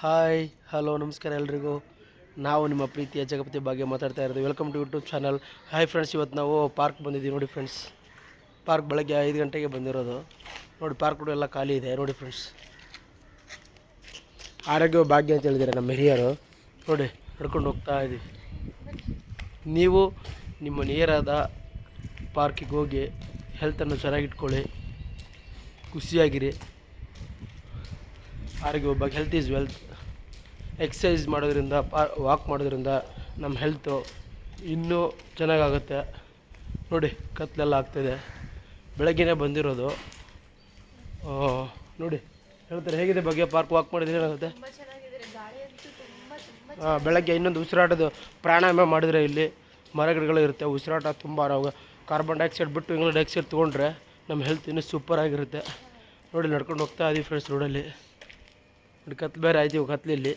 Hi, hello, ನಮಸ್ಕಾರ ಎಲ್ರಿಗೂ. ನಾವು ನಿಮ್ಮ ಪ್ರೀತಿಯ ಜಗಪತಿ ಬಗ್ಗೆ ಮಾತಾಡ್ತಾ ಇರೋದು. Welcome to YouTube channel hi friends ಇವತ್ತು ನಾವು ಪಾರ್ಕ್ ಬಂದಿದ್ದೀವಿ. ನೋಡಿ ಫ್ರೆಂಡ್ಸ್ ಪಾರ್ಕ್ ಬೆಳಗ್ಗೆ ಐದು ಗಂಟೆಗೆ ಬಂದಿರೋದು. ನೋಡಿ ಪಾರ್ಕ್ ಕೂಡ ಎಲ್ಲ ಖಾಲಿ ಇದೆ. ನೋಡಿ ಫ್ರೆಂಡ್ಸ್ ಆರೋಗ್ಯ ಭಾಗ್ಯ ಅಂತ ಹೇಳಿದ್ದಾರೆ ನಮ್ಮ ಹಿರಿಯರು. ನೋಡಿ, ನಡ್ಕೊಂಡು ಹೋಗ್ತಾ ಇದ್ದೀವಿ. ನೀವು ನಿಮ್ಮ ನೇರಾದ ಪಾರ್ಕಿಗೆ ಹೋಗಿ ಹೆಲ್ತನ್ನು ಚೆನ್ನಾಗಿಟ್ಕೊಳ್ಳಿ. ಖುಷಿಯಾಗಿರಿ. ಆರೋಗ್ಯ ಒಬ್ಬ ಹೆಲ್ತ್ ಈಸ್ ವೆಲ್ತ್ ಎಕ್ಸಸೈಸ್ ಮಾಡೋದ್ರಿಂದ ಪಾ ವಾಕ್ ಮಾಡೋದ್ರಿಂದ ನಮ್ಮ ಹೆಲ್ತು ಇನ್ನೂ ಚೆನ್ನಾಗಾಗುತ್ತೆ. ನೋಡಿ ಕತ್ಲೆಲ್ಲ ಆಗ್ತಿದೆ. ಬೆಳಗ್ಗೆನೇ ಬಂದಿರೋದು. ನೋಡಿ ಹೇಳ್ತಾರೆ ಹೇಗಿದೆ ಬಗ್ಗೆ ಪಾರ್ಕ್ ವಾಕ್ ಮಾಡಿದ್ರೆ ಏನಾಗುತ್ತೆ? ಹಾಂ ಬೆಳಗ್ಗೆ ಇನ್ನೊಂದು ಉಸಿರಾಟದ ಪ್ರಾಣಾಯಾಮ ಮಾಡಿದರೆ ಇಲ್ಲಿ ಮರಗಿಡಗಳು ಇರುತ್ತೆ. ಉಸಿರಾಟ ತುಂಬ ಆರಾಮ ಕಾರ್ಬನ್ ಡೈಆಕ್ಸೈಡ್ ಬಿಟ್ಟು ಇಂಗ್ಲೂ ಡೈಆಕ್ಸೈಡ್ ತೊಗೊಂಡ್ರೆ ನಮ್ಮ ಹೆಲ್ತ್ ಇನ್ನೂ ಸೂಪರ್ ಆಗಿರುತ್ತೆ. ನೋಡಿ ನಡ್ಕೊಂಡು ಹೋಗ್ತಾ ಇದೀವಿ ಫ್ರೆಂಡ್ಸ್ ರೋಡಲ್ಲಿ ನೋಡಿ ಕತ್ಲು ಬೇರೆ ಆಯ್ತು ಕತ್ಲಿಲ್ಲಿ